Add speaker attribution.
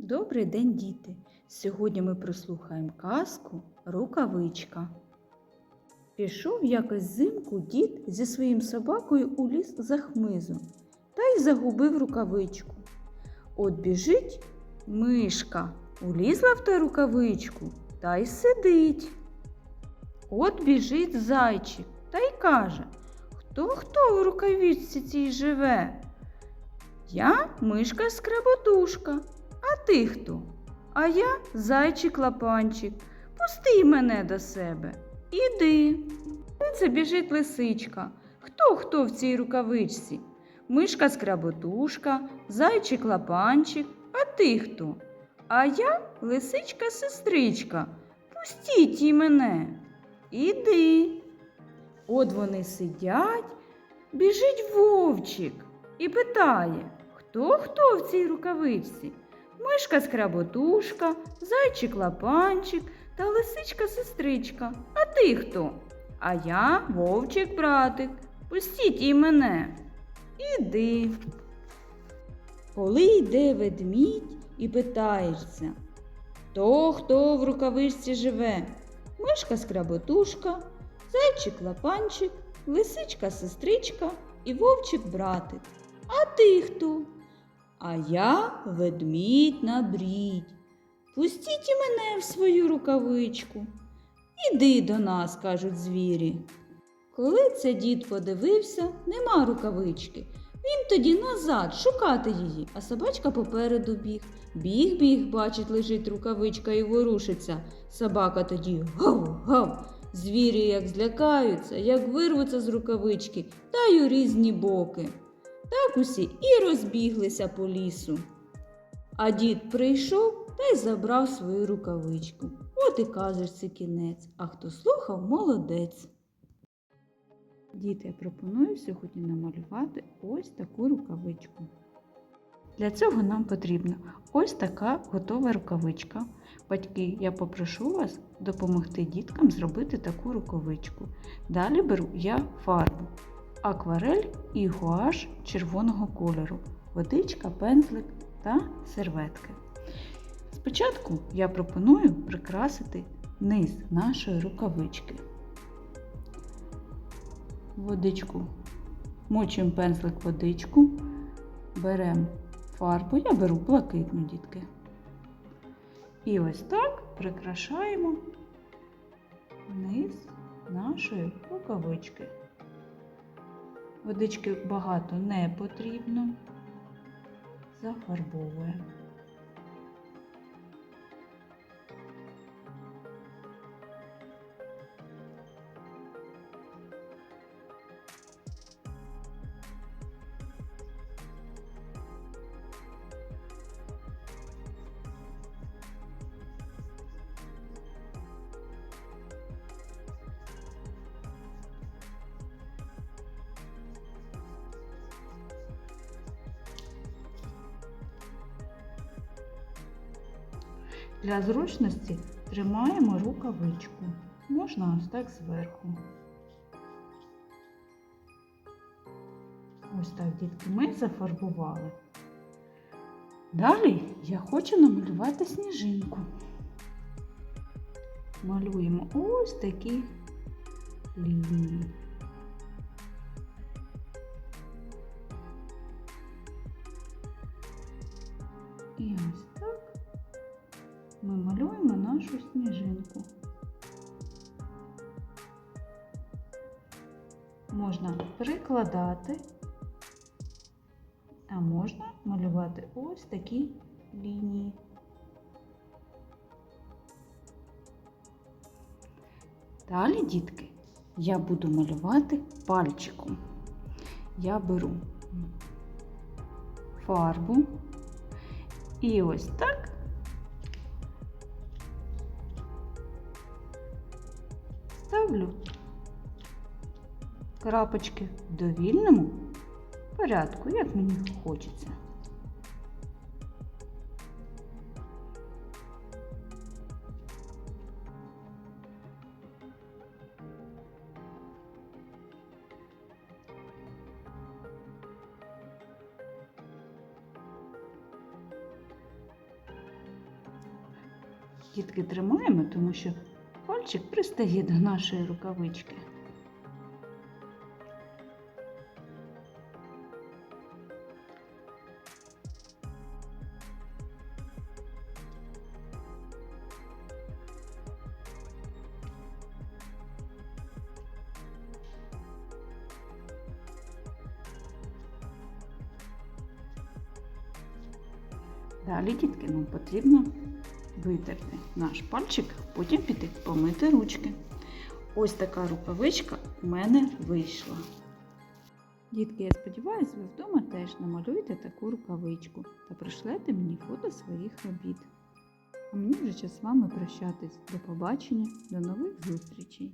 Speaker 1: Добрий день, діти! Сьогодні ми прослухаємо казку Рукавичка. Пішов якось взимку дід зі своїм собакою у ліс за хмизом та й загубив рукавичку. От біжить мишка, улізла в ту рукавичку та й сидить. От біжить зайчик та й каже, хто хто в рукавичці цій живе? Я мишка скреботушка. А ти хто? А я зайчик лапанчик. Пусти мене до себе. Іди. Це біжить лисичка. Хто хто в цій рукавичці? Мишка скработушка, зайчик лапанчик. А ти хто? А я лисичка сестричка. Пустіть і мене. Іди. От вони сидять, біжить вовчик і питає, хто хто в цій рукавичці? Мишка скработушка, зайчик лапанчик та лисичка сестричка. А ти хто? А я вовчик братик. Пустіть і мене. Іди. Коли йде ведмідь і питаєшся, хто хто в рукавичці живе? Мишка скработушка, зайчик лапанчик, лисичка сестричка і вовчик братик. А ти хто? А я ведмідь на брідь. Пустіть і мене в свою рукавичку. Іди до нас, кажуть звірі. Коли це дід подивився, нема рукавички. Він тоді назад шукати її, а собачка попереду біг. Біг, біг, бачить, лежить рукавичка і ворушиться. Собака тоді гав, гав. Звірі як злякаються, як вирвуться з рукавички та й у різні боки. Так усі і розбіглися по лісу. А дід прийшов та й забрав свою рукавичку. От і казочці кінець, а хто слухав, молодець. Діти, я пропоную сьогодні намалювати ось таку рукавичку. Для цього нам потрібна ось така готова рукавичка. Батьки, я попрошу вас допомогти діткам зробити таку рукавичку. Далі беру я фарбу акварель і гуаш червоного кольору, водичка, пензлик та серветки. Спочатку я пропоную прикрасити низ нашої рукавички. Водичку, мочуємо пензлик водичку, беремо фарбу, я беру блакитну дітки. І ось так прикрашаємо низ нашої рукавички. Водички багато не потрібно. Зафарбовуємо. Для зручності тримаємо рукавичку. Можна ось так зверху. Ось так, дітки, ми зафарбували. Далі я хочу намалювати сніжинку. Малюємо ось такі лінії. Можна прикладати, а можна малювати ось такі лінії. Далі, дітки, я буду малювати пальчиком. Я беру фарбу і ось так ставлю крапочки в довільному порядку, як мені хочеться. Дітки тримаємо, тому що пальчик пристає до нашої рукавички. Далі, дітки, нам потрібно витерти наш пальчик, потім піти помити ручки. Ось така рукавичка у мене вийшла. Дітки, я сподіваюся, ви вдома теж намалюєте таку рукавичку та пришлете мені фото своїх робіт. А мені вже час з вами прощатись. До побачення, до нових зустрічей!